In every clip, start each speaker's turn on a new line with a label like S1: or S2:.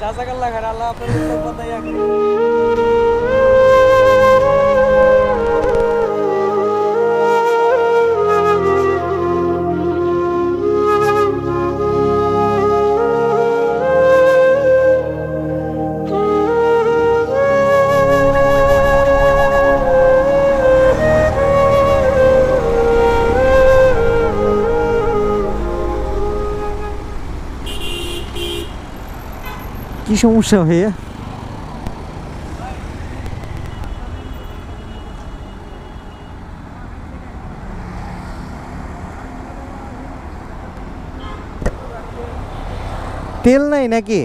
S1: জাজাকাল্লাহ খার আল্লাহ আপনার উত্তম
S2: কি সমস্যা ভাইয়া তেল নাই নাকি।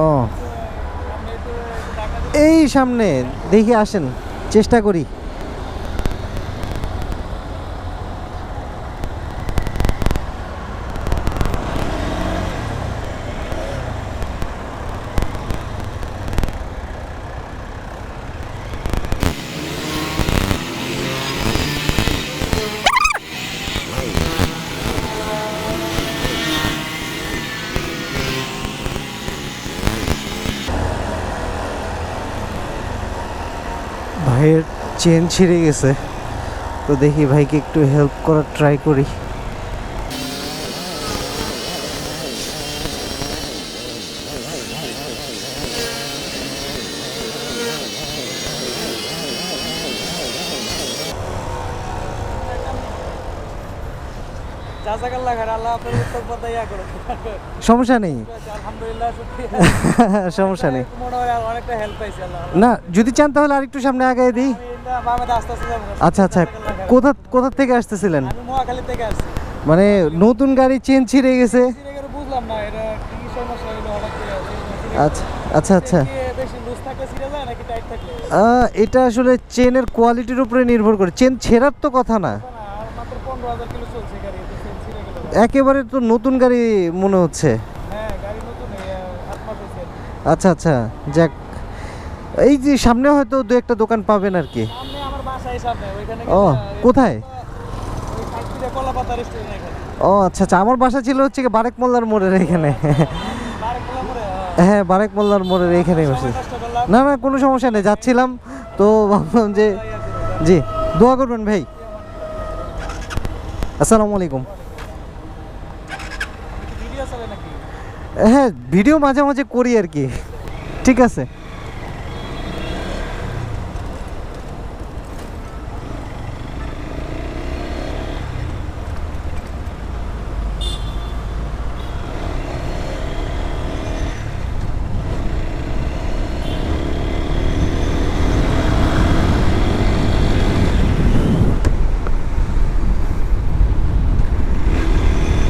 S2: ও। এই সামনে দেখে আসেন চেষ্টা করি ভাইয়ের চেন ছিঁড়ে গেছে। তো দেখি ভাইকে একটু হেল্প করার ট্রাই করি। সমস্যা নেই। সমস্যা নেই। না যদি চান তাহলে আর একটু সামনে আগায় দিই। আচ্ছা আচ্ছা কোথা কোথা থেকে আসতেছিলেন? মানে নতুন গাড়ি চেন ছিঁড়ে গেছে। আচ্ছা আচ্ছা আচ্ছা। এটা আসলে চেনের কোয়ালিটির উপরে নির্ভর করে। চেন ছেঁড়ার তো কথা না। একেবারে তো নতুন গাড়ি মনে হচ্ছে।
S1: হ্যাঁ
S2: আচ্ছা আচ্ছা যাক। এই যে সামনে হয়তো দু একটা দোকান পাবেন আর কি। ও কোথায়? ও আচ্ছা আচ্ছা আমার বাসা ছিল হচ্ছে বারেক মোল্লার মোড়ের এখানে। হ্যাঁ। বারেক মোল্লার মোড়ের এখানে বসে। না না কোনো সমস্যা নেই যাচ্ছিলাম। তো ভাবলাম যে জি দোয়া করবেন ভাই। আসসালামু আলাইকুম। হ্যাঁ ভিডিও মাঝে মাঝে করি আর কি। ঠিক আছে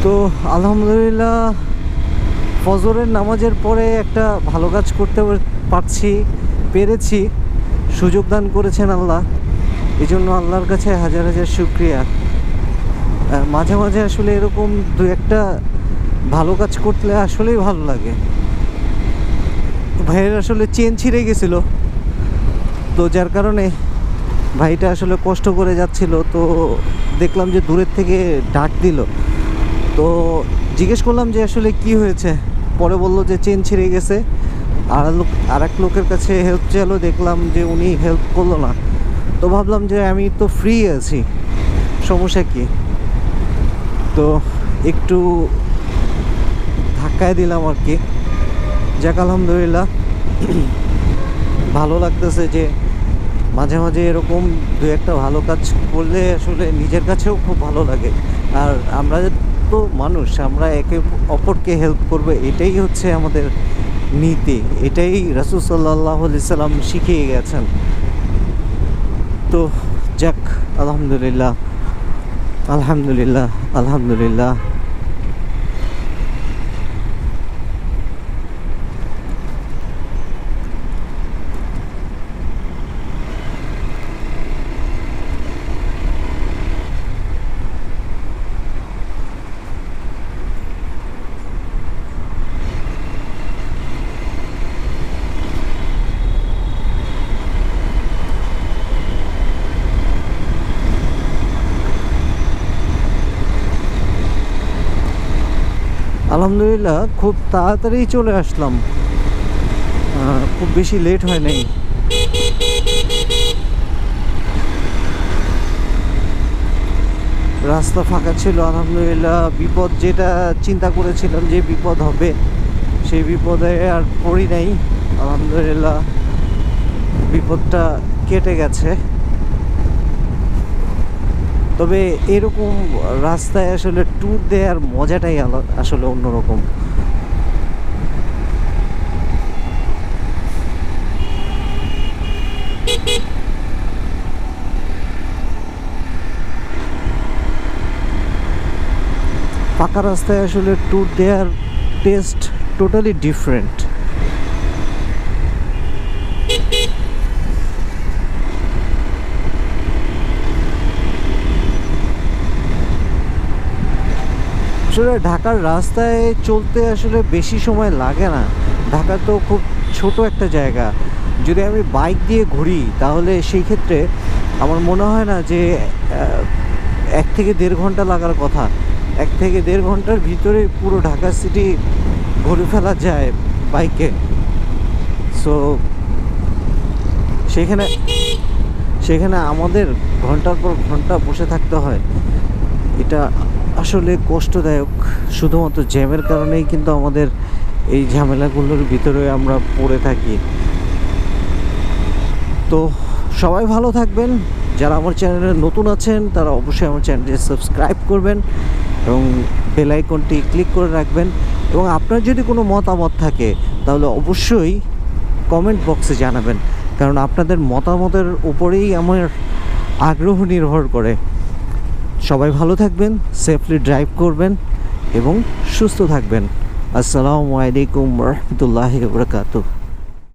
S2: তো আলহামদুলিল্লাহ, ফজরের নামাজের পরে একটা ভালো কাজ করতে পারছি, পেরেছি, সুযোগ দান করেছেন আল্লাহ। এই জন্য আল্লাহর কাছে হাজার হাজার শুক্রিয়া। মাঝে মাঝে আসলে এরকম দু একটা ভালো কাজ করলে আসলেই ভালো লাগে। ভাইয়ের আসলে চেন ছিঁড়ে গেছিল। তো যার কারণে ভাইটা আসলে কষ্ট করে যাচ্ছিল, তো দেখলাম যে দূরের থেকে ডাক দিল। তো জিজ্ঞেস করলাম যে আসলে কি হয়েছে। পরে বলল যে চেন ছিঁড়ে গেছে। আর লোক আর এক লোকের কাছে হেল্প চাইলো, দেখলাম যে উনি হেল্প করল না। তো ভাবলাম যে আমি তো ফ্রি আছি, সমস্যা কি? তো একটু ধাক্কায় দিলাম আর কি। যাক, আলহামদুলিল্লাহ। ভালো লাগতেছে যে মাঝে মাঝে এরকম দু একটা ভালো কাজ করলে আসলে নিজের কাছেও খুব ভালো লাগে। আর আমরা তো মানুষ, আমরা একে অপরকে হেল্প করবে, এটাই হচ্ছে আমাদের নীতি, এটাই রাসুল সাল্লাহ সাল্লাম শিখিয়ে গেছেন। তো যাক, আলহামদুলিল্লাহ আলহামদুলিল্লাহ আলহামদুলিল্লাহ। আলহামদুলিল্লাহ, খুব তাড়াতাড়ি চলে আসলাম। খুব বেশি লেট হয় নাই। রাস্তা ফাঁকা ছিল, আলহামদুলিল্লাহ। বিপদ যেটা চিন্তা করেছিলাম যে বিপদ হবে, সেই বিপদে আর পড়ি নাই। আলহামদুলিল্লাহ, বিপদটা কেটে গেছে। তবে এরকম রাস্তায় আসলে ট্যুর দেওয়ার মজাটাই আসলে অন্যরকম। পাকা রাস্তায় আসলে ট্যুর দেওয়ার টেস্ট টোটালি ডিফারেন্ট আসলে ঢাকার রাস্তায় চলতে আসলে বেশি সময় লাগে না। ঢাকা তো খুব ছোট একটা জায়গা। যদি আমি বাইক দিয়ে ঘুরি, তাহলে সেই ক্ষেত্রে আমার মনে হয় না যে এক থেকে দেড় ঘণ্টা লাগার কথা। এক থেকে দেড় ঘণ্টার ভিতরে পুরো ঢাকা সিটি ঘুরে ফেলা যায় বাইকে। সো সেখানে সেখানে আমাদের ঘণ্টার পর ঘণ্টা বসে থাকতে হয়। এটা আসলে কষ্টদায়ক, শুধুমাত্র জ্যামের কারণেই কিন্তু আমাদের এই ঝামেলাগুলোর ভিতরে আমরা পড়ে থাকি। তো সবাই ভালো থাকবেন। যারা আমার চ্যানেলে নতুন আছেন, তারা অবশ্যই আমার চ্যানেলটি সাবস্ক্রাইব করবেন এবং বেল আইকনটি ক্লিক করে রাখবেন। এবং আপনার যদি কোনো মতামত থাকে, তাহলে অবশ্যই কমেন্ট বক্সে জানাবেন। কারণ আপনাদের মতামতের উপরেই আমার আগ্রহ নির্ভর করে। সবাই ভালো থাকবেন সেফলি ড্রাইভ করবেন এবং সুস্থ থাকবেন। আসসালামু আলাইকুম রহমতুল্লাহ বরকাতুহ।